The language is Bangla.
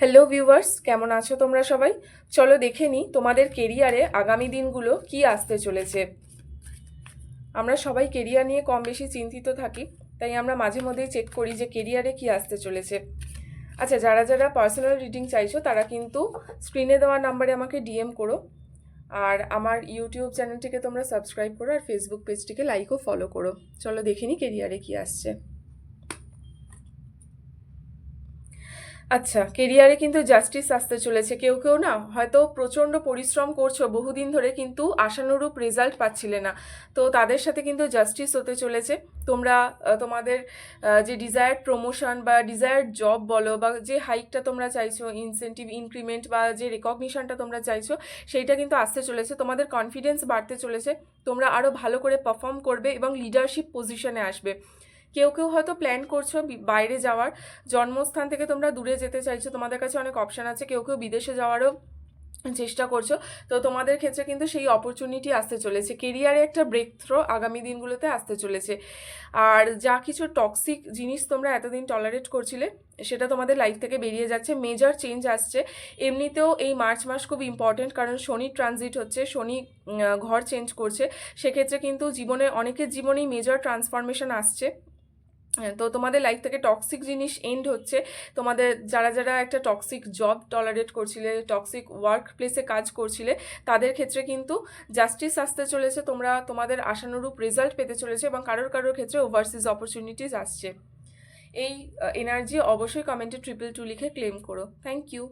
হ্যালো ভিউয়ার্স কেমন আছো তোমরা সবাই? চলো দেখে নিই তোমাদের কেরিয়ারে আগামী দিনগুলো কি আসতে চলেছে। আমরা সবাই কেরিয়ার নিয়ে কম বেশি চিন্তিত থাকি, তাই আমরা মাঝে মধ্যেই চেক করি যে কেরিয়ারে কি আসতে চলেছে। আচ্ছা যারা যারা পার্সোনাল রিডিং চাইছো, তারা কিন্তু স্ক্রিনে দেওয়া নাম্বারে আমাকে ডিএম করো। আর আমার ইউটিউব চ্যানেলটিকে তোমরা সাবস্ক্রাইব করো আর ফেসবুক পেজটিকে লাইক ও ফলো করো। চলো দেখে নিই কেরিয়ারে কি আসছে। আচ্ছা কেরিয়ারে কিন্তু জাস্টিস আসতে চলেছে কেউ কেউ না। হয়তো প্রচণ্ড পরিশ্রম করছ, বহুদিন ধরে কিন্তু আশানুরূপ রেজাল্ট পাচ্ছিলে না। তো তাদের সাথে কিন্তু জাস্টিস হতে চলেছে। তোমরা তোমাদের যে ডিজায়ার্ড প্রমোশন বা ডিজায়ার্ড জব বলো বা যে হাইকটা তোমরা চাইছো ইনসেন্টিভ ইনক্রিমেন্ট বা যে রেকগনিশনটা তোমরা চাইছো, সেইটা কিন্তু আসতে চলেছে। তোমাদের কনফিডেন্স বাড়তে চলেছে। তোমরা আরও ভালো করে পারফর্ম করবে এবং লিডারশিপ পজিশনে আসবে। কেউ কেউ হয়তো প্ল্যান করছ বাইরে যাওয়ার, জন্মস্থান থেকে তোমরা দূরে যেতে চাইছো, তোমাদের কাছে অনেক অপশান আছে, কেউ কেউ বিদেশে যাওয়ারও চেষ্টা করছ। তো তোমাদের ক্ষেত্রে কিন্তু সেই অপরচুনিটি আসতে চলেছে। কেরিয়ারে একটা ব্রেক থ্রো আগামী দিনগুলোতে আসতে চলেছে। আর যা কিছু টক্সিক জিনিস তোমরা এতদিন টলারেট করছিলে, সেটা তোমাদের লাইফ থেকে বেরিয়ে যাচ্ছে। মেজর চেঞ্জ আসছে। এমনিতেও এই মার্চ মাস খুব ইম্পর্টেন্ট কারণ শনি ট্রানজিট হচ্ছে, শনি ঘর চেঞ্জ করছে। সেক্ষেত্রে কিন্তু জীবনে, অনেকের জীবনেই মেজর ট্রান্সফরমেশন আসছে। তো তোমাদের লাইফ থেকে টক্সিক জিনিস এন্ড হচ্ছে। তোমাদের যারা যারা একটা টক্সিক জব টলারেট করছিলে টক্সিক ওয়ার্ক প্লেসে কাজ করছিলে, তাদের ক্ষেত্রে কিন্তু জাস্টিস আসতে চলেছে। তোমরা, তোমাদের আশানুরূপ রেজাল্ট পেতে চলেছে এবং কারোর কারোর ক্ষেত্রে ওভারসিজ অপরচুনিটিস আসছে। এই এনার্জি অবশ্যই কমেন্টে ট্রিপল টু লিখে ক্লেম করো। Thank you